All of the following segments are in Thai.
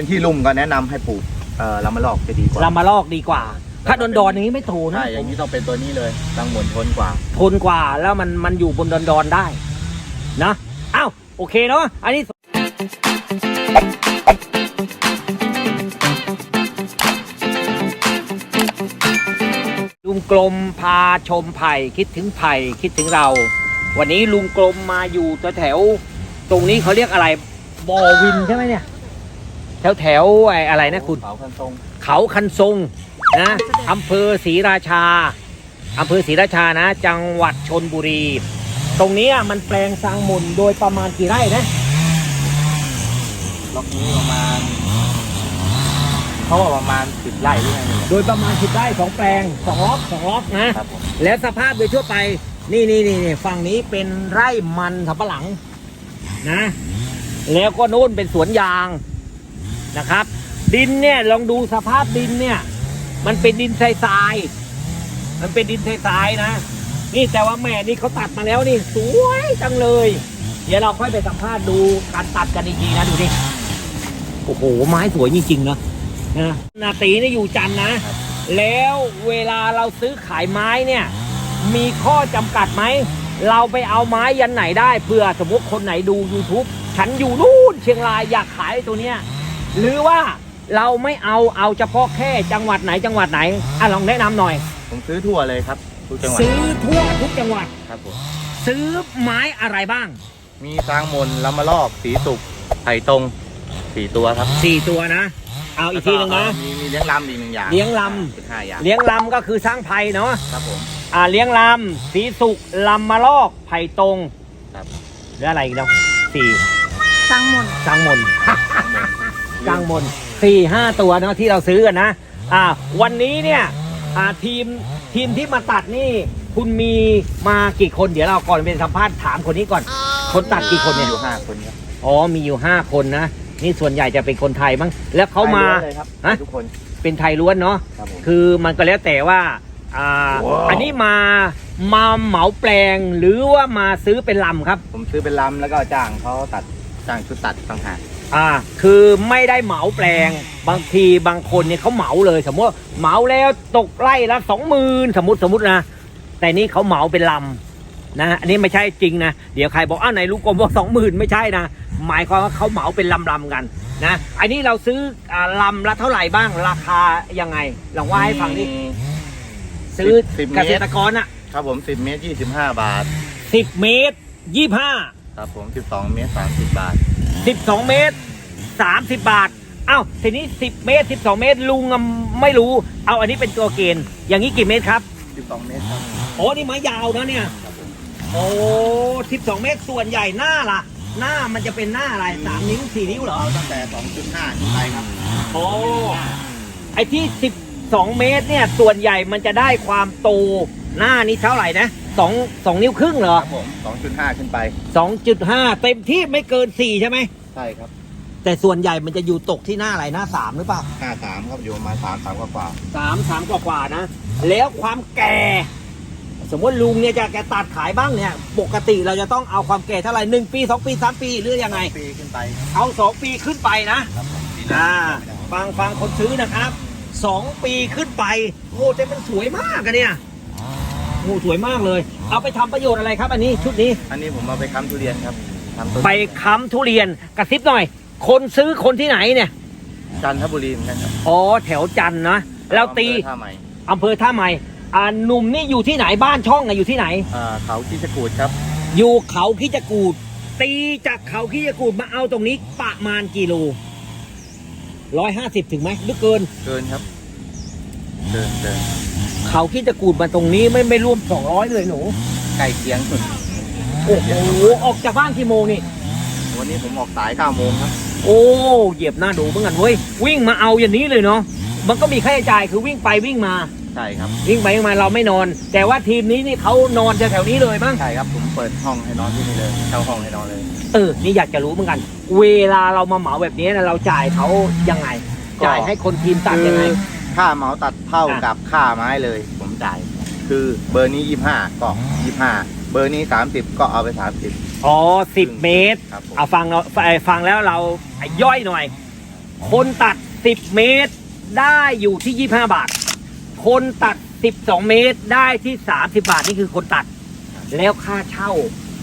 เป็นที่ลุ่มก็แนะนำให้ปลูกเอ่อลำมะลอกจะดีกว่า ลำมาลอกดีกว่า ถ้าดอนดอนๆอย่างนี้ไม่ถูกนะใช่อย่างนี้ต้องเป็นตัวนี้เลยตั้งหมุนทนกว่า ทนกว่าแล้วมันมันอยู่บนดอนดอนๆได้ นะอ้าวโอเคเนาะอันนี้ลุงกลมพาชมไผ่คิดถึงไผ่คิดถึงเรา วันนี้ลุงกลมมาอยู่แถวๆตรงนี้เขาเรียกอะไรบอวินใช่ไหมเนี่ย แถวแถวๆไอ้อะไรนะคุณ เขาคันทรงเขาคันทรงนะอำเภอศรีราชาอำเภอศรีราชานะ จังหวัดชนบุรี ตรงเนี้ยมันแปลงสร้างมุนโดยประมาณกี่ไร่นะล็อกนี้ประมาณเขาบอกประมาณสิบไร่หรือไงเนี่ยโดยประมาณสิบไร่สองแปลงสองล็อกสองล็อกนะ ครับผมแล้วสภาพโดยทั่วไป นี่นี่นี่นี่ฝั่งนี้เป็นไร่มันสำปะหลังนะ แล้วก็โน่นเป็นสวนยาง นะครับ ดินเนี่ยลองดูสภาพดินเนี่ย มันเป็นดินทรายทรายๆมันเป็นดินทรายทรายๆนะ นี่แต่ว่าแม่นี่เขาตัดมาแล้วนี่สวยจังเลย เดี๋ยวเราค่อยไปสัมภาษณ์ดูการตัดกันอีกทีนะดูดิโอ้โหไม้สวยจริงๆนะนะนาตีนี่อยู่จันนะ แล้วเวลาเราซื้อขายไม้เนี่ย มีข้อจำกัดไหมเราไปเอาไม้ยันไหนได้เพื่อสมมติคนไหนดู YouTube ฉันอยู่นู่นเชียงรายอยากขายตัวเนี้ย หรือว่าเราไม่เอาเอาเฉพาะแค่จังหวัดไหนจังหวัดไหนอะลองแนะนำหน่อย ผมซื้อทั่วเลยครับทุกจังหวัดซื้อทั่วทุกจังหวัด ครับผมซื้อไม้อะไรบ้าง มีสร้างมนลำมะลอกสีสุกไผ่ตรงสี่ตัวครับสี่ตัวนะ เอาอีกทีหนึ่งนะ แล้วก็มีมีเลี้ยงลำอีกหนึ่งอย่างเลี้ยงลสิบห้าอย่างเลี้ยงลำก็คือสร้างไผ่เนาะครับผม อ่าเลี้ยงลำสีสุกลำมะลอกไผ่ตรงครับ หรืออะไรอีกเนาะสี่สร้างมนต์สร้างมน กลางบนสี่ห้าตัวเนาะที่เราซื้อกันนะอ่าวันนี้เนี่ยอ่าทีมทีมที่มาตัดนี่คุณมีมากี่คนเดี๋ยวเราก่อนเป็นสัมภาษณ์ถามคนนี้ก่อน คนตัดกี่คนเนี่ยอยู่ห้าคนครับอ๋อมีอยู่ห้าคนนะนี่ส่วนใหญ่จะเป็นคนไทยมั้งแล้วเขามาไปเลยครับฮะทุกคนเป็นไทยล้วนเนาะ ครับผม คือมันก็แล้วแต่ว่าอ่า ว้าว อันนี้มามาเหมาแปลงหรือว่ามาซื้อเป็นลำครับ ผมซื้อเป็นลำแล้วก็จ้างเขาตัด จ้างชุดตัดต่างหากอ่าคือไม่ได้เหมาแปลงบางทีบางคนเนี่ยเขาเหมาเลย สมมติว่าเหมาแล้วตกไร่ละสองหมื่นสมมติสมมตินะ แต่นี่เขาเหมาเป็นลำนะอันนี้ไม่ใช่จริงนะเดี๋ยวใครบอกอ้าวไหนลูกกลมบอกสองหมื่นไม่ใช่นะหมายความว่าเขาเหมาเป็นลำลำๆกันนะอันนี้เราซื้ออ่าลำละเท่าไหร่บ้างราคายังไงลองว่าให้ฟังดิมีซื้อสิบเมเกตรษตรกรอะครับผมสิบเมตรยี่สิบห้าบาท สิบเมตรยี่ห้า ครับผมสิบสองเมตรสามสิบบาทสิบสองเมตรสามสิบบาทอ้าวทีนี้สิบเมตรสิบสองเมตร ลุงอะไม่รู้ เอาอันนี้เป็นตัวเกณฑ์อย่างนี้กี่เมตรครับสิบสองเมตรครับโอ้นี่ไม้ยาวนะเนี่ยโอ้สิบสองเมตรส่วนใหญ่หน้าล่ะ หน้ามันจะเป็นหน้าอะไรสามนิ้วสี่นิ้วเหรอ เอาตั้งแต่สองจุดห้าขึ้นไปครับ โอ้ไอ้ที่สิบสองเมตรเนี่ย ส่วนใหญ่มันจะได้ความโตหน้านี้เท่าไหร่นะ สองสองนิ้วครึ่งเหรอ ครับผมสองจุดห้าขึ้นไป สองจุดห้าเต็มที่ไม่เกินสี่ใช่ไหม ใช่ครับ แต่ส่วนใหญ่มันจะอยู่ตกที่หน้าอะไรหน้าสามหรือเปล่าห้าสามครับ อยู่ประมาณสามสามกว่ากว่าสามสามกว่ากว่าๆนะ แล้วความแก่ สมมติลุงเนี่ยจะแกตัดขายบ้างเนี่ย ปกติเราจะต้องเอาความแก่เท่าไหร่หนึ่งปีสองปีสามปีหรือยังไง ปีขึ้นไปเอาสองปีขึ้นไปนะ ครับผมปีหอ่าน้าฟังฟังคนซื้อนะครับสองปีขึ้นไปโอ้แต่มันสวยมากอะเนี่ย โอ้สวยมากเลย เอาไปทำประโยชน์อะไรครับ อันนี้ชุดนี้อันนี้ผมเอาไปค้ำทุเรียนครับทำต้นไปค้ำทุเรียนกระซิบหน่อย คนซื้อคนที่ไหนเนี่ยจันทบุรีเหมือนกันครับอ๋อแถวจันทร์นะแล้วตีอำเภอท่าใหม่อำเภอท่าใหม่อ่าหนุ่มนี่อยู่ที่ไหนบ้านช่องอะอยู่ที่ไหน อ่าเขาที่สกูดครับอยู่เขาขี้จะกูด ตีจากเขาขี้จะกูดมาเอาตรงนี้ประมาณกิโลร้อยห้าสิบถึงไหมหรือเกิน เกินครับ เดินเดินเขาขี้จะกูดมาตรงนี้ไม่ไม่ร่วมสองร้อยเลยหนูใกล้เคียงสุดโอ้โหออกจากบ้านกี่โมงนี่ วันนี้ผมออกสายเก้าโมงครับ โอ้เหยียบหน้าดูเหมือนกันเว้ยวิ่งมาเอาอย่างนี้เลยเนาะมันก็มีค่าใช้จ่ายคือวิ่งไปวิ่งมาใช่ครับวิ่งไปวิ่งมาเราไม่นอน แต่ว่าทีมนี้นี่เขานอนแถวๆนี้เลยมั้งใช่ครับผมเปิดห้องให้นอนที่นี่เลยเช่าห้องให้นอนเลย เออนี่อยากจะรู้เหมือนกัน เวลาเรามาเหมาแบบนี้นะเราจ่ายเขายังไงก็จ่ายให้คนทีมตัดยังไง คือค่าเหมาตัดเท่าอะกับค่าไม้เลย ผมจ่าย คือเบอร์นี้ยี่ห้าก็ยี่ห้าเบอร์นี้สามสิบก็เอาไปสามสิบ อ๋อสิบเมตร ครับผม เอาฟังเราฟังฟังแล้วเราย่อยหน่อย คนตัด10เมตรได้อยู่ที่25บาท คนตัด12เมตรได้ที่30บาทนี่คือคนตัด แล้วค่าเช่า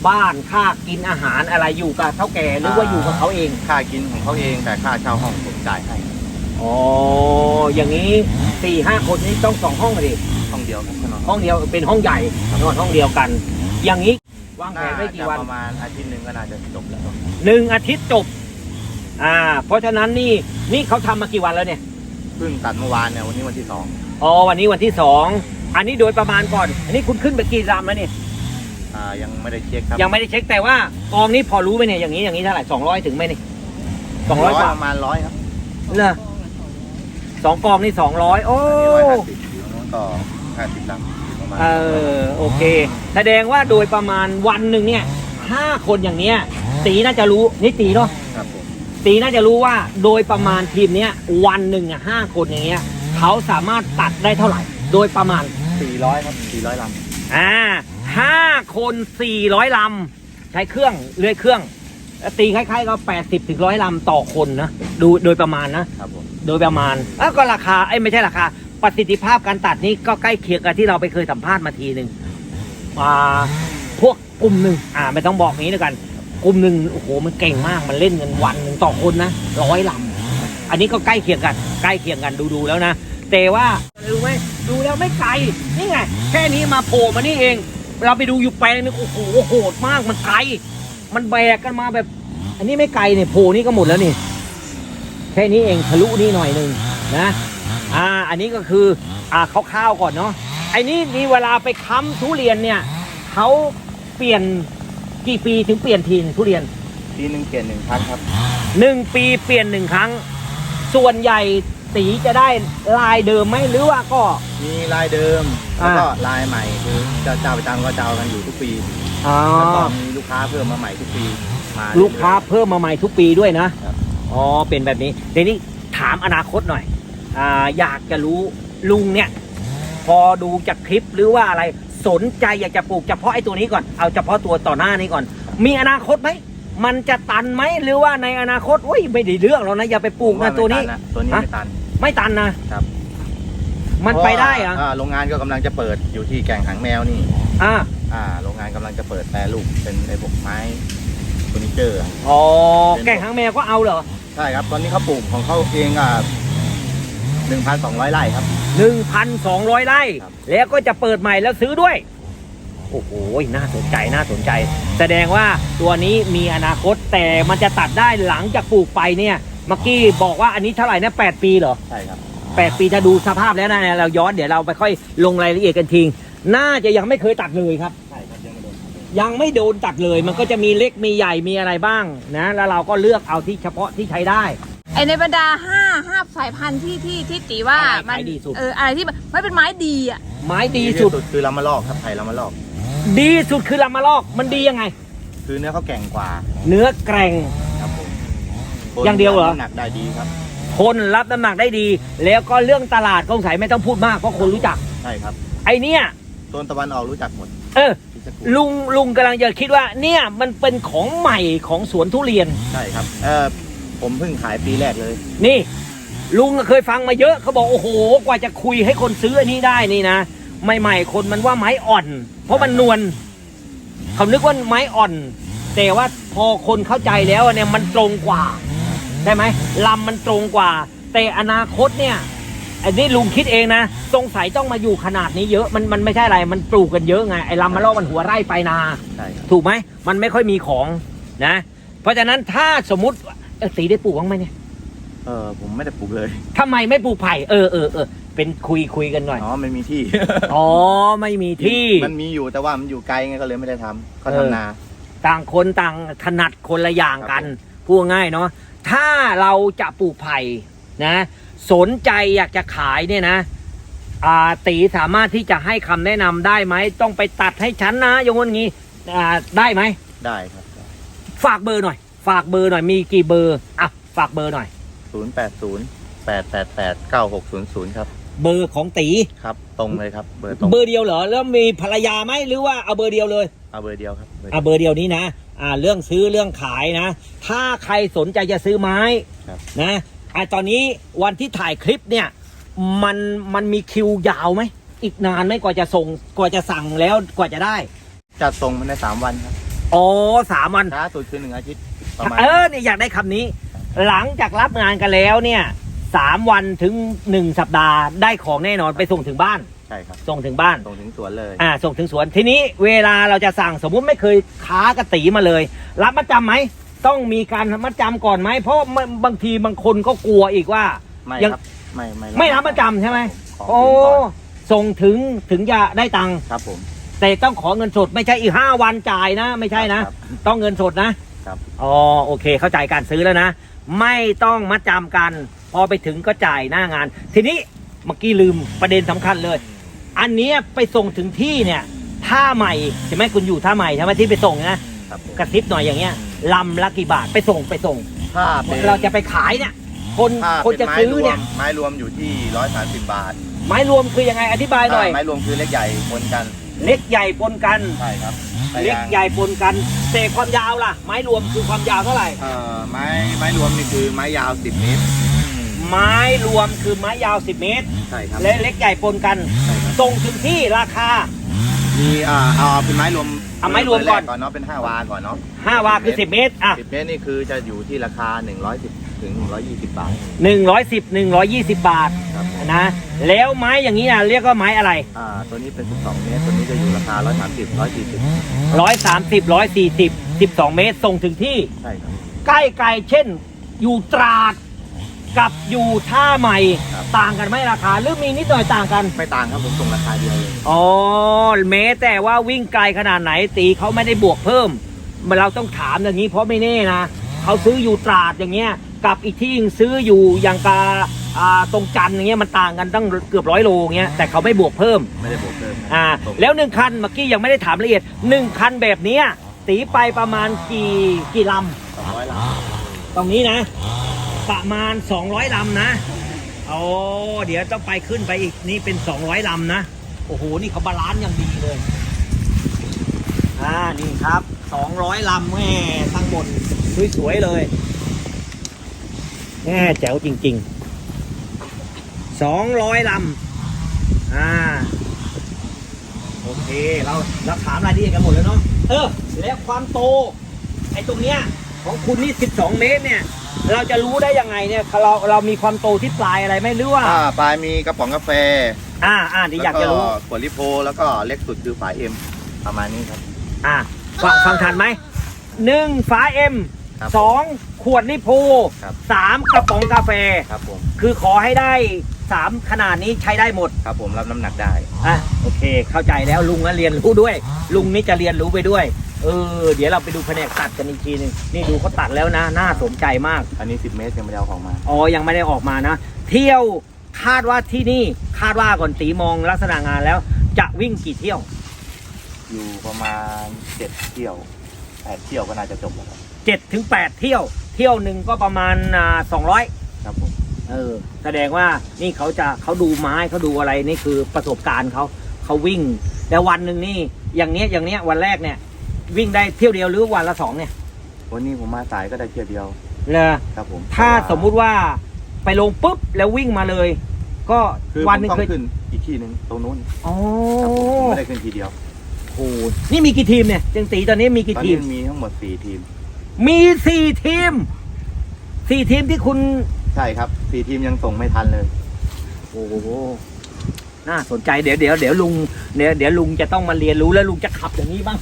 บ้านค่ากินอาหารอะไรอยู่กับเท่าแก่หรือว่าอยู่กับเขาเอง ค่ากินของเขาเองแต่ค่าเช่าห้องผมจ่ายให้ อ๋อ อย่างนี้สี่ห้าคนนี้ต้องสองห้องเลยห้องเดียวครับเขานอนห้องเดียวเป็นห้องใหญ่นอนห้องเดียวกัน อย่างนี้วางแผนไว้กี่วันาจะประมาณอาทิตย์หนึ่งก็น่าจะจบแล้วหนึ่งอาทิตย์จบ อ่า เพราะฉะนั้นนี่นี่เขาทำมากี่วันแล้วเนี่ย เพิ่งตัดเมื่อวานเนี่ยวันนี้วันที่สองอ๋อ วันนี้วันที่สอง อันนี้โดยประมาณก่อน อันนี้คุณขึ้นไปกี่ลำแล้วเนี่ย อ่ายังไม่ได้เช็คครับยังไม่ได้เช็คแต่ว่ากองนี้พอรู้ไหมเนี่ย อย่างนี้อย่างนี้เท่าไหร่สองร้อยถึงไหมเนี่ยสองร้อยกว่าประมาณร้อยครับ เหรอ สองกองนี่สองร้อยโอ้ร้อยห้าสิบอยู่ตรงนู้นก็ห้าสิบลำประมาณเออโอเค แสดงว่าโดยประมาณวันหนึ่งเนี่ยห้าคนอย่างเนี้ยตีน่าจะรู้นี่ตีเนาะครับผมตีน่าจะรู้ว่าโดยประมาณทีมเนี้ยวันหนึ่งอะห้าคนอย่างเงี้ยเขาสามารถตัดได้เท่าไหร่ โดยประมาณสี่ร้อยครับสี่ร้อยลอ่าห้าคนสี่ร้อยลำใช้เครื่องเลื่อยเครื่องแล้ว ตีคล้ายๆก็แปดสิบถึงร้อยลำต่อคนนะดูโดยประมาณนะำครับผมโดยประมาณแล้วก็ราคาไอ้ยไม่ใช่ราคา ประสิทธิภาพการตัดนี่ก็ใกล้เคียงกับที่เราไปเคยสัมภาษณ์มาทีหนึ่งอ่าพวกกลุ่มหนึ่งอ่าไม่ต้องบอกงี้แล้วกัน กลุ่มหนึ่งโอ้โหมันเก่งมากมันเล่นเงินวันหนึ่งต่อคนนะร้อยลำอันนี้ก็ใกล้เคียงกัน ใกล้เคียงกันดูดูๆแล้วนะแต่ว่ารู้ไหมดูแล้วไม่ไกลนี่ไงแค่นี้มาโผล่มานี่เอง เราไปดูอยู่แปลงนึงโอ้โหโหดมากมันไกล มันแบกกันมาแบบ อันนี้ไม่ไกลเนี่ยโผล่นี่ก็หมดแล้วนี่ แค่นี้เองทะลุนี่หน่อยหนึ่งนะ อ่า อันนี้ก็คือ อ่าคร่าวๆก่อนเนาะไอ้นี่มีเวลาไปค้ำทุเรียนเนี่ยเขาเปลี่ยนกี่ปีถึงเปลี่ยนทีนงทุเรียนปีหนึ่งเปลี่ยนหนึ่งครั้งครับหนึ่งปีเปลี่ยนหนึ่งครั้ง ส่วนใหญ่สีจะได้ลายเดิมไหมหรือว่าก็ มีลายเดิมแล้วก็อ่าลายใหม่คือเจ้าเจ้าประจำก็เจ้ากันอยู่ทุกปี อ๋อ แล้วก็มีลูกค้าเพิ่มมาใหม่ทุกปีมา ลูกค้าเรื่อยเพิ่มมาใหม่ทุกปีด้วยนะ ครับ อ๋อ เป็นแบบนี้ทีนี้ถามอนาคตหน่อยอ่าอยากจะรู้ลุงเนี่ย พอดูจากคลิปหรือว่าอะไรสนใจอยากจะปลูกเฉพาะไอ้ตัวนี้ก่อน เอาเฉพาะตัวต่อหน้านี้ก่อน มีอนาคตไหม มันจะตันไหมหรือว่าในอนาคตอุ้ยไม่ได้เรื่องแล้วนะอย่าไปปๆลูกผมว่านะตัวนี้ไม่ตัะตัวนี้ฮะไม่ตัน ไม่ตันนะครับ มันไปได้เหรอะพาว่าโรงงานก็กำลังจะเปิดอยู่ที่แก่งหางแมวนี่ อ่า อ่าโรงงานกำลังจะเปิดแปรรูปเป็นไอ้พวกไม้เฟอร์นิเจอร์อะอ๋อแก่งหางแมวก็เอาเหรอใช่ครับ ตอนนี้เขาปลูกของเขาเองอะหนึ่งพันสองร้อยไร่ครับหนึ่งพันสองร้อยไร่ครับ แล้วก็จะเปิดใหม่แล้วซื้อด้วย โอ้โหน่าสนใจน่าสนใจ แสดงว่าตัวนี้มีอนาคตแต่มันจะตัดได้หลังจากปลูกไปเนี่ยเมื่อกี้บอกว่าอันนี้เท่าไหร่นะแปดปีเหรอ ใช่ครับแปดปีถ้าดูสภาพแล้วนะเราย้อนเดี๋ยวเราไปค่อยลงรายละเอียดกันทิ้ง น่าจะยังไม่เคยตัดเลยครับ ใช่ครับยังไม่โดนยังไม่โดนตัดเลย มันก็จะมีเล็กมีใหญ่มีอะไรบ้างนะ แล้วเราก็เลือกเอาที่เฉพาะที่ใช้ได้ ไอในบรรดาห้าห้าสายพันธุ์ที่ที่ที่ตีว่าอะไรมัขายดีสุด เอออะไรที่แบบไม่เป็นไม้ดีอะ ไม้ดีสุด คือลำมะลอกครับไผ่ลำมะลอก ดีสุดคือลำมะลอกมันดียังไง คือเนื้อเขาแก่งกว่าเนื้อแกร่ง ครับผมอย่างเดียวเหรอ น้ำหนักได้ดีครับ คนรับน้ำหนักได้ดี แล้วก็เรื่องตลาดกงสายไม่ต้องพูดมากเพราะคนรู้จัก ใช่ครับ ไอเนี่ย โซนตะวันออกรู้จักหมดเออที่จะปลูกลุงลุงกำลังจะคิดว่า เนี่ยมันเป็นของใหม่ของสวนทุเรียน ใช่ครับเออผมเพิ่งขายปีแรกเลย นี่ ลุงเคยฟังมาเยอะเขาบอกโอ้โห กว่าจะคุยให้คนซื้ออันนี้ได้นี่นะใหม่ๆคนมันว่าไม้อ่อน เพราะมันนวลเขานึกว่าไม้อ่อน แต่ว่าพอคนเข้าใจแล้วเนี่ยมันตรงกว่าใช่ไหมลำมันตรงกว่า แต่อนาคตเนี่ย อันนี้ลุงคิดเองนะสงสัยต้องมาอยู่ขนาดนี้เยอะมันมันไม่ใช่อะไรมันปลูกกันเยอะไงไอ้ลำมะลอกมันหัวไร่ไปนา ใช่ครับถูกไหมมันไม่ค่อยมีของนะ เพราะฉะนั้นถ้าสมมติเอ้ยตีได้ปลูกบ้างไหมเนี่ยเออผมไม่ได้ปลูกเลยทำไมไม่ปลูกไผ่เออเออเออเป็นคุยคุยกันหน่อยอ๋อไม่มีที่ อ๋อไม่มีที่ มันมีอยู่แต่ว่ามันอยู่ไกลไงก็เลยไม่ได้ทำเขาเออ ทำนา ต่างคนต่างถนัดคนละอย่างกันพูดง่ายเนาะถ้าเราจะปลูกไผ่นะ สนใจอยากจะขายเนี่ยนะอ่าตีสามารถที่จะให้คำแนะนำได้ไหม ต้องไปตัดให้ฉันนะอย่างงี้อ่าได้ไหมได้ครับ ฝากเบอร์หน่อย ฝากเบอร์หน่อยมีกี่เบอร์อะฝากเบอร์หน่อยศูนย์แปดศูนย์แปดแปดแปดเก้าหกศูนย์ศูนย์ครับ เบอร์ของตีครับ ตรงเลยครับเบอร์ตรงเบอร์เดียวเหรอแล้วมีภรรยาไหมหรือว่าเอาเบอร์เดียวเลยเอาเบอร์เดียวครับเบอร์เดีอะยวเบอร์เดียวนี้นะอ่าเรื่องซื้อเรื่องขายนะ ถ้าใครสนใจจะซื้อไม้ครับนะ อะตอนนี้วันที่ถ่ายคลิปเนี่ย มันมันมีคิวยาวไหม อีกนานไหมกว่าจะส่งกว่าจะสั่งแล้วกว่าจะได้จะส่งมันในสามวันครับอ๋อสามวัน ช้าสุดคือหนึ่งอาทิตย์ประมาณเออเนี่ยอยากได้คำนี้ หลังจากรับงานกันแล้วเนี่ยสามวันถึงหนึ่งสัปดาห์ได้ของแน่นอนไปส่งถึงบ้าน ใช่ครับส่งถึงบ้าน ส่งถึงสวนเลย อ่า ส่งถึงสวนทีนี้เวลาเราจะสั่งสมมุติไม่เคยค้ากระตีมาเลย รับมัดจำไหม ต้องมีการมัดจำก่อนไหมเพราะมันบางทีบางคนก็กลัวอีกว่า ไม่ยัง ครับไม่ไม่ไม่รับมัดจำใช่ไหมของโอ้ถึงก่อนส่งถึงถึงจะได้ตังค์ครับผมแต่ต้องขอเงินสดไม่ใช่อีกห้าวันจ่ายนะ ไม่ใช่นะ ครับ ต้องเงินสดนะครับ อ๋อโอเค เข้าใจการซื้อแล้วนะ ไม่ต้องมัดจำกัน พอไปถึงก็จ่ายหน้างาน ทีนี้เมื่อกี้ลืมประเด็นสำคัญเลย อันเนี้ยไปส่งถึงที่เนี่ยท่าใหม่ใช่ไหมคุณอยู่ท่าใหม่ใช่ไหมที่ไปส่งนะ ครับผมกระซิบหน่อยอย่างเงี้ยลำละกี่บาทไปส่งไปส่ง ถ้าเป็นเราจะไปขายเนี่ย คนถ้าคนเป็นจะไม้ซื้อรวเนี่มยไม้รวมอยู่ที่ร้อยสามสิบบาทไม้รวมคือยังไงอธิบายหน่อยถ้าไม้รวมคือเล็กใหญ่ปนกันเล็กใหญ่ปนกันใช่ครับเล็กใหญ่ปนกันแต่ความยาวล่ะ ไม้รวมคือความยาวเท่าไหร่ เอ่อไม้ไม้รวมนี่คือไม้ยาวสิบเมตรไม้รวมคือไม้ยาว 10 เมตร ใช่ครับและเล็กใหญ่ปนกัน ใช่ครับ ส่งถึงที่ราคา มีอ่าเอาเป็นไม้รวมเอาไม้รวมก่อนก่อนเนาะเป็นห้าวาก่อนเนาะ5วาคือ10เมตรอะสิบเมตรนี่คือจะอยู่ที่ราคาหนึ่งร้อยสิบถึงหนึ่งร้อยยี่สิบบาท110 120บาทครับผมนะแล้วไม้อย่างนี้อะเรียกว่าไม้อะไรอ่าตัวนี้เป็นสิบสองเมตร ตัวนี้จะอยู่ราคาร้อยสามสิบร้อยสี่สิบ130 140 12เมตรส่งถึงที่ ใช่ครับ ใกล้ไกลเช่น อยู่ตราด กับอยู่ท่าใหม่ครับ ต่างกันไหมราคาหรือมีนิดหน่อยต่างกัน ไม่ต่างครับผมส่งราคาเดียวเลยอ๋อแม้แต่ว่าวิ่งไกลขนาดไหนตีเขาไม่ได้บวกเพิ่มเราต้องถามอย่างนี้เพราะไม่แน่นะเขาซื้ออยู่ตราดอย่างเงี้ยกับอีกที่หนึ่งซื้ออยู่อย่างกาอ่าตรงจันทร์อย่างเงี้ยมันต่างกันตั้งเกือบร้อยโลเงี้ยแต่เขาไม่บวกเพิ่มไม่ได้บวกเพิ่มครับอ่าส่งแล้วหนึ่งคันเมื่อกี้ยังไม่ได้ถามละเอียดหนึ่งคันแบบเนี้ยตีไปประมาณกี่กี่ลสองร้อยล้านำตรงนี้นะ ประมาณ 200ลำนะโอ้เดี๋ยวต้องไปขึ้นไปอีกนี่เป็น 200ลำนะโอ้โหนี่เขาบาลานซ์อย่างดีเลยอ่านี่ครับ 200ลำแม่ทั้งหมดสวยๆเลยแม่แจ๋วจริงๆ 200ลำอ่าโอเคเราเราถามรายละเอียดกันหมดแล้วเนาะเออแล้วความโตไอ้ตรงเนี้ยของคุณนี่ 12 เมตรเนี่ย เราจะรู้ได้ยังไงเนี่ยเราเรามีความโตที่ปลายอะไรไหมหรือว่า อ่าปลายมีกระป๋องกาแฟอ่าอ่าที่อยากจะรู้ แล้วขวดลิโพแล้วก็เล็กสุดคือฝาเอ็มประมาณนี้ครับ อ่าฟังฟังทันไหมหนึ่งฝาเอ็มครับสองขวดนิโพครับ สามกระป๋องกาแฟ ครับผม คือขอให้ได้ สามขนาดนี้ใช้ได้หมดครับผมรับน้ำหนักได้ อะโอเค เข้าใจแล้วลุงก็เรียนรู้ด้วย ลุงนี่จะเรียนรู้ไปด้วย เออ เดี๋ยวเราไปดูแผนกตัดกันอีกทีหนึงนี่ดูเขาตัดแล้วนะ น่าสนใจมาก อันนี้ 10 เมตรยังไม่ได้เอาของมา อ๋อ ยังไม่ได้ออกมานะ เที่ยวคาดว่าที่นี่คาดว่าก่อนตีมองลักษณะงานแล้ว จะวิ่งกี่เที่ยว อยู่ประมาณ7เที่ยว8เที่ยวก็น่าจะจบแล้วครับเจ็ดถึงแปดเที่ยว เที่ยวหนึ่งก็ประมาณอ่าสองร้อยครับผม เออ แสดงว่านี่เขาจะเขาดูไม้เขาดูอะไรนี่คือประสบการณ์เขาเขาวิ่ง แต่วันหนึ่งนี่ อย่างเนี้ยอย่างเนี้ยวันแรกเนี่ย วิ่งได้เที่ยวเดียวหรือวันละสองเนี่ยวันนี้ผมมาสายก็ได้เที่ยวเดียวเลยครับผมถ้าเพระว่สมมุติว่าไปลงปุ๊บแล้ววิ่งมาเลย ก็คือวัวันนหนึ่งต้องเคยขึ้นอีกที่หนึ่งตรงนู้นอ๋อครับผมไม่ได้ขึ้นทีเดียวโอ้โหนี่มีกี่ทีมเนี่ยเจงตีตอนนี้มีตกี่อนทีนี้ม มีทั้งหมด4ทีมมีสี่ทีมสี่ทีมที่คุณ ใช่ครับ4ทีมยังส่งไม่ทันเลย โอ้โหน่าสนใจเดี๋ยวเดี๋ยวเดี๋ยวลุงเดี๋ยวเดี๋ยวลุงจะต้องมาเรียนรู้แล้วลุงจะขับอย่างนี้บ้าง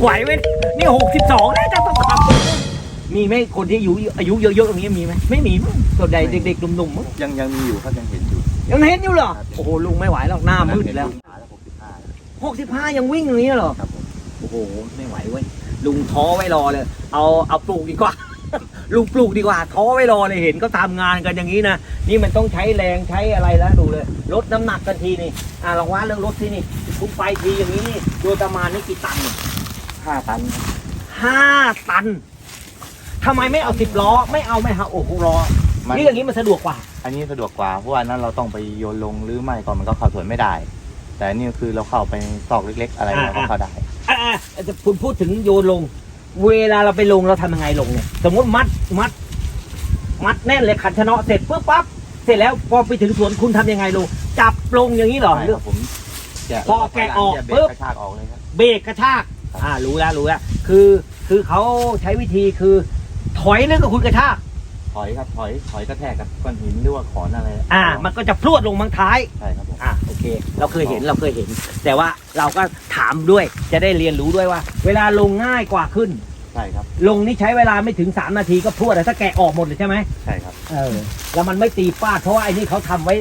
ไหวไหมนี่หกสิบสองแล้วจะต้องขับ มีไหมคนที่อายุอายุเยอะๆอย่างนี้มีไหมไม่มีมั้งส่วนใหญ่เด็กๆหนุ่มๆมั้งยังยังมีอยู่ครับยังเห็นอยู่ยังเห็นอยู่เหรอโอ้โหลุงไม่ไหวหรอกหน้ามืดแล้วหกสิบห้าหกสิบห้ายังวิ่งอย่างนี้เหรอ ครับผมโอ้โห ไม่ไหวเว้ย ลุงท้อไว้รอเลย เอาเอาปลูกดีกว่า ลุงปลูกดีกว่าท้อไว้รอเลยเห็นก็ทำงานกันอย่างนี้นะนี่มันต้องใช้แรงใช้อะไรแล้วดูเลยลดน้ำหนักกันทีนี่อ่าลองว่าเรื่องรถที่นี่คุณไปทีอย่างนี้นี่โดยประมาณนี่กี่ตันเนี่ยห้าตันห้าตันทำไมไม่เอาสิบล้อ ไม่เอาไม่ฮะโอ้โหล้อมันนี่อย่างนี้มันสะดวกกว่า อันนี้สะดวกกว่าเพราะว่านั้นเราต้องไปโยนลงหรือไม่ก่อนมันก็เข้าสวนไม่ได้ แต่อันนี่คือเราเข้าไปซอกเล็ก ๆ อะไรเราก็เข้าได้อ่าจะคุณพูดถึงโยนลง เวลาเราไปลงเราทำยังไงลงเนี่ย สมมติมัดมัด มัดแน่นเลยขันชะเนาะเสร็จปุ๊บปั๊บเสร็จแล้วพอไปถึงสวนคุณทำยังไงลุงจับลงอย่างนี้เหรอใช่หรืคอรับผมจะพอแกะออกจะเบรปุ๊บ กกระชากออกเลยครับ เบรกกระชาก อ่า รู้แล้วรู้แล้ว คือ คือเขาใช้วิธีคือ ถอยนึกกับคุณกระชากถ อยครับถอยถอยกระแทกกับก้อนหินหรือว่าขอนอะไรอ่า มันก็จะพรวดลงมังท้าย ใช่ครับผมอะโอเค เราเคยเห็นเราเคยเห็น แต่ว่าเราก็ถามด้วยจะได้เรียนรู้ด้วยว่า เวลาลงง่ายกว่าขึ้น ใช่ครับ ลงนี่ใช้เวลาไม่ถึง 3 นาทีก็พรวดแล้วถ้าแกะออกหมดเลยใช่ไหมใช่ครับเออแล้วมันไม่ตีฟาดเพราะว่าไอ้นี่เขาทำไว้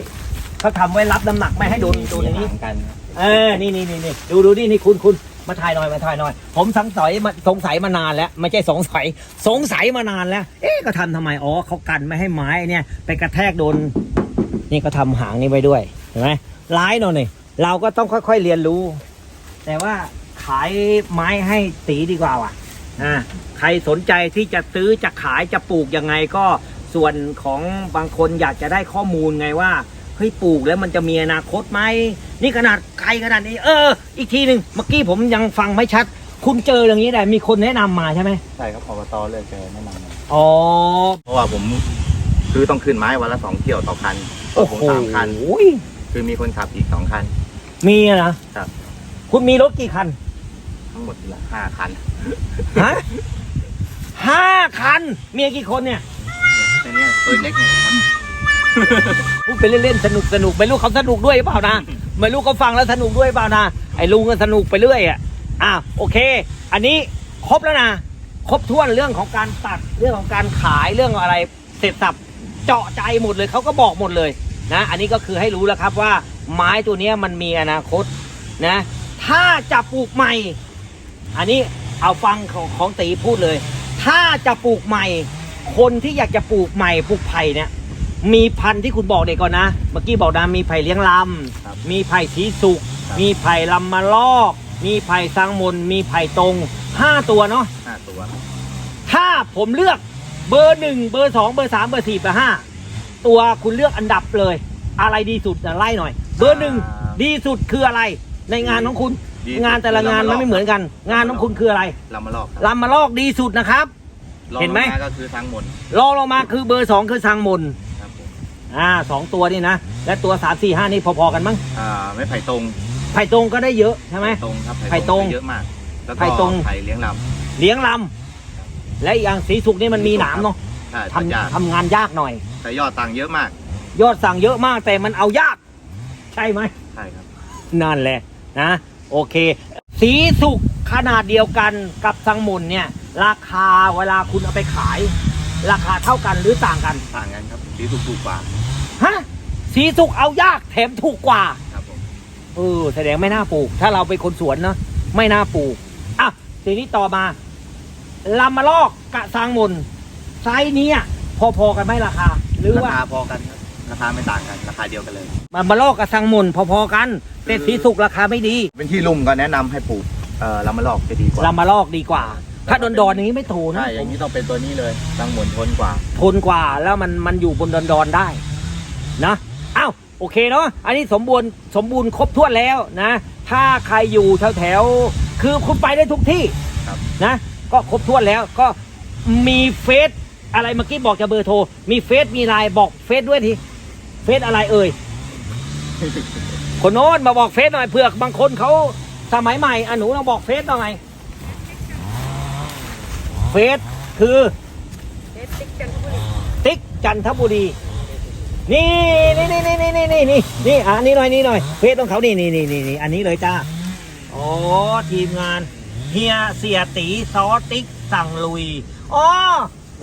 เขาทำไว้รับน้ำหนักไม่ให้โดนโดนอย่างนี้ มีหางกัน เออ นี่นี่นี่นี่ดูดูนี่นี่คุณคุณ มาถ่ายหน่อยมาถ่ายหน่อย ผมสงสัยมาสงสัยมานานแล้วไม่ใช่สงสัยสงสัยมานานแล้ว เอ๊ะก็ทำทำไมอ๋อเขากันไม่ให้ไม้เนี่ย ไปกระแทกโดน นี่ก็ทำหางนี้ไว้ด้วยเห็นไหมร้ายหน่อยนี่เราก็ต้องค่อย ๆเรียนรู้ แต่ว่าขายไม้ให้ตีดีกว่าว่ะอ่าใครสนใจที่จะซื้อจะขายจะปลูกยังไงก็ส่วนของบางคนอยากจะได้ข้อมูลไงว่า เฮ้ยปลูกแล้วมันจะมีอนาคตไหมนี่ขนาดไกลขนาดนี้เออ อีกทีหนึ่งเมื่อกี้ผมยังฟังไม่ชัด คุณเจออย่างนี้ได้มีคนแนะนำมาใช่ไหมใช่ครับอบตเลยแกแนะนำมาอ๋อ เพราะว่าผมคือต้องขึ้นไม้วันละสองเที่ยวต่อคันโอ้ผมโหสามคันคือมีคนขับอีกสองคัน มีอะนะครับ คุณมีรถกี่คัน ทั้งหมดละห้าคันฮะ ห้าคัน เมียกี่คนเนี่ย ในเนี้ยตัวเล็กเนี่ยครับ พูดไปเล่นๆสนุกสนุกไม่รู้เขาสนุกด้วยหรือเปล่านะไม่รู้เขาฟังแล้วสนุกด้วยหรือเปล่านะไอ้ลุงก็สนุกไปเรื่อยอะอะโอเค อันนี้ครบแล้วนะครบถ้วนเรื่องของการตัดเรื่องของการขายเรื่องอะไรเสร็จสับเจาะใจหมดเลยเขาก็บอกหมดเลยนะ อันนี้ก็คือให้รู้แล้วครับว่าไม้ตัวเนี้ยมันมีอนาคตนะ ถ้าจะปลูกใหม่ อันนี้เอาฟังของของตีพูดเลย ถ้าจะปลูกใหม่ คนที่อยากจะปลูกใหม่ปลูกไผ่เนี่ย มีพันธุ์ที่คุณบอกเด็กก่อนนะ เมื่อกี้บอกนะมีไผ่เลี้ยงลครับำมีไผ่สีสุก ครับ มีไผ่ลำมะลอก มีไผ่สังมน มีไผ่ตรงห้าตัวเนาะ ห้าตัวครับถ้าผมเลือกเบอร์หนึ่งเบอร์สองเบอร์สามเบอร์สี่เบอร์ห้าตัวคุณเลือกอันดับเลย อะไรดีสุดนะไล่หน่อย เบอร์หนึ่งดีสุดคืออะไร ในงานของคุณ ดีงานแต่ละงานมันไม่เหมือนกัน งานของคุณคืออะไรลำมาลอกครับลำมะลอกดีสุดนะครับลองเห็นไหม ลงาก็คือทั้งหมดรองลงมาคือเบอร์สองคือสังมนครับผม อ่าสองตัวนี่นะ และตัวสามสี่ห้านี่พอๆกันมั้งอ่าไม่ไผ่ตรงไผ่ตรงก็ได้เยอะใช่ไหม ตรงครับไผ่ตรงเยอะมาก แล้วก็ไผ่ตรง ไผ่เลี้ยงลเลี้ยงลำและอีกอย่างสีสุกนี่มันมีหนามเนาะำใช่ทตัดยากำทำงานยากหน่อย แต่ยอดตังค์เยอะมาก ยอดสั่งเยอะมากแต่มันเอายาก ใช่ไหม ใช่ครับ นั่นแหละนะ โอเค สีสุกขนาดเดียวกันกับสังมุนเนี่ย ราคาเวลาคุณเอาไปขาย ราคาเท่ากันหรือต่างกัน ต่างกันครับสีถูกถูกกว่า ฮะสีสุกเอายากแถมถูกกว่าครับผมเออแสดงไม่น่าปลูก ถ้าเราเป็นคนสวนเนาะไม่น่าปลูกอะทีนี้ต่อมาลำมะลอกกะซางมนไซส์เนี้ยพอๆกันไหมราคา หรือราว่าคาพอกันครับราคาไม่ต่างกันราคาเดียวกันเลยลำมะลอกกับซางมนพอๆกัน แต่สีสุกราคาไม่ดีเป็นที่ลุ่มก็แนะนำให้ปลูกเอ่อลำมาลอกจะดีกว่าลำมะลอกดีกว่า ถ้าดอนๆอย่างนี้ไม่ถูกนะใช่อย่างนี้ต้องเป็นตัวนี้เลยตังหมุนทนกว่า ทนกว่าแล้วมันมันอยู่บนดอนๆได้ นะอ้าวโอเคเนาะอันนี้สมบูรณ์สมบูรณ์ครบถ้วนแล้วนะ ถ้าใครอยู่แถวแถวๆคือคุณไปได้ทุกที่ครับนะ ก็ครบถ้วนแล้วก็มีเฟซอะไรเมื่อกี้บอกจะเบอร์โทร มีเฟซมีไลน์บอกเฟซด้วยทีเฟซอะไรเอ่ยคนโน้นมาบอกเฟซหน่อยเผื่อบางคนเขาสมัยใหม่อะหนูลองบอกเฟซหน่อยเฟซคือติ๊กจันทบุรี นี่นี่นี่นี่นี่นี่นี่นี่อะอันนี้หน่อยนี่หน่อยเฟซของเขานี่นี่นี่นี่นี่อันนี้เลยจ้าโอ้ทีมงานเฮียเสียตีซอติ๊กสั่งลุยอ๋อ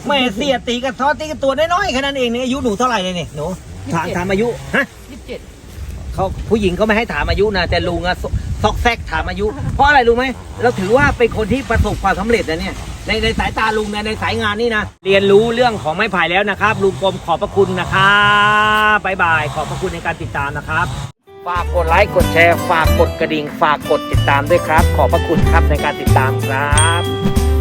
แม่เสียตีกับซอติ๊กกับตัวน้อยๆแค่นั้นเองเนี่ยอายุหนูเท่าไหร่เลยเนี่ยหนูถามถามอายุฮะยี่สิบเจ็ดเขาผู้หญิงก็ไม่ให้ถามอายุนะแต่ลุงอะซซอกแซกถามอายุ เพราะอะไรรู้ไหมเราถือว่าเป็นคนที่ประสบความสำเร็จนะเนี่ย ในในสายตาลุงนะในสายงานนี่นะ เรียนรู้เรื่องของไม้ไผ่แล้วนะครับ ลุงกรมขอบพระคุณนะครับบายบาย ขอบพระคุณในการติดตามนะครับ ฝากกดไลค์กดแชร์ ฝากกดกระดิ่ง ฝากกดติดตามด้วยครับ ขอบพระคุณครับในการติดตามครับ